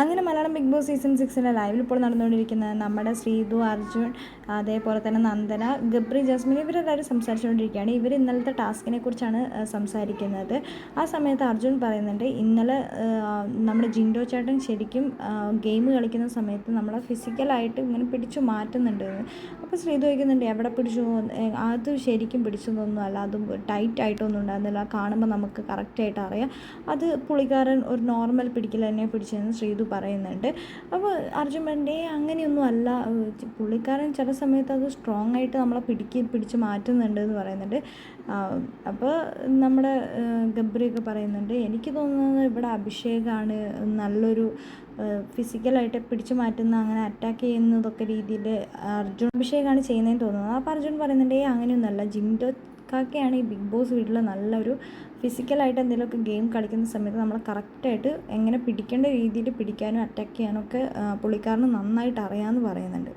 അങ്ങനെ Malayalam big boss season സിക്സിന്റെ ലൈവിൽ ഇപ്പോൾ നടന്നുകൊണ്ടിരിക്കുന്നത് നമ്മുടെ ശ്രീതു അർജുൻ അതേപോലെ തന്നെ നന്ദന ഗബ്രി ജസ്മിൻ ഇവരെല്ലാവരും സംസാരിച്ചുകൊണ്ടിരിക്കുകയാണ്. ഇവർ ഇന്നലത്തെ ടാസ്കിനെ കുറിച്ചാണ് സംസാരിക്കുന്നത്. ആ സമയത്ത് അർജുൻ പറയുന്നുണ്ട് ഇന്നലെ നമ്മുടെ ജിൻഡോ ചേട്ടൻ ശരിക്കും ഗെയിം കളിക്കുന്ന സമയത്ത് നമ്മളെ ഫിസിക്കലായിട്ട് ഇങ്ങനെ പിടിച്ചു മാറ്റുന്നുണ്ട് അപ്പോൾ ശ്രീതു ചോദിക്കുന്നുണ്ട് എവിടെ പിടിച്ചു? അത് ശരിക്കും പിടിച്ചതൊന്നും അല്ല അത് ടൈറ്റ് ആയിട്ടൊന്നും ഉണ്ടായിരുന്നില്ല. കാണുമ്പോൾ നമുക്ക് കറക്റ്റായിട്ട് അറിയാം. അത് പുള്ളിക്കാരൻ ഒരു നോർമൽ പിടിക്കൽ തന്നെ പിടിച്ചതെന്ന് ശ്രീതു ഇത് പറയുന്നുണ്ട്. അപ്പോൾ അർജുൻ പണ്ടേ അങ്ങനെയൊന്നും അല്ല. പുള്ളിക്കാരൻ ചില സമയത്ത് അത് സ്ട്രോങ് ആയിട്ട് നമ്മളെ പിടിക്ക് പിടിച്ച് മാറ്റുന്നുണ്ട് എന്ന് പറയുന്നുണ്ട്. അപ്പോൾ നമ്മുടെ ഗബ്രിയൊക്കെ പറയുന്നുണ്ട് എനിക്ക് തോന്നുന്നത് ഇവിടെ അഭിഷേകാണ് നല്ലൊരു ഫിസിക്കലായിട്ട് പിടിച്ചു മാറ്റുന്ന അങ്ങനെ അറ്റാക്ക് ചെയ്യുന്നതൊക്കെ രീതിയിൽ അർജുൻ അഭിഷേകാണ് ചെയ്യുന്നതെന്ന് തോന്നുന്നത് അപ്പോൾ അർജുൻ പറയുന്നുണ്ട് ഏ അങ്ങനെയൊന്നുമല്ല. ജിൻഡോ കാക്കയാണ് ഈ ബിഗ് ബോസ് വീട്ടിൽ നല്ലൊരു ഫിസിക്കലായിട്ട് എന്തെങ്കിലുമൊക്കെ ഗെയിം കളിക്കുന്ന സമയത്ത് നമ്മൾ കറക്റ്റായിട്ട് എങ്ങനെ പിടിക്കേണ്ട രീതിയിൽ പിടിക്കാനും അറ്റാക്ക് ചെയ്യാനും ഒക്കെ പുള്ളിക്കാരന് നന്നായിട്ട് അറിയാമെന്ന് പറയുന്നുണ്ട്.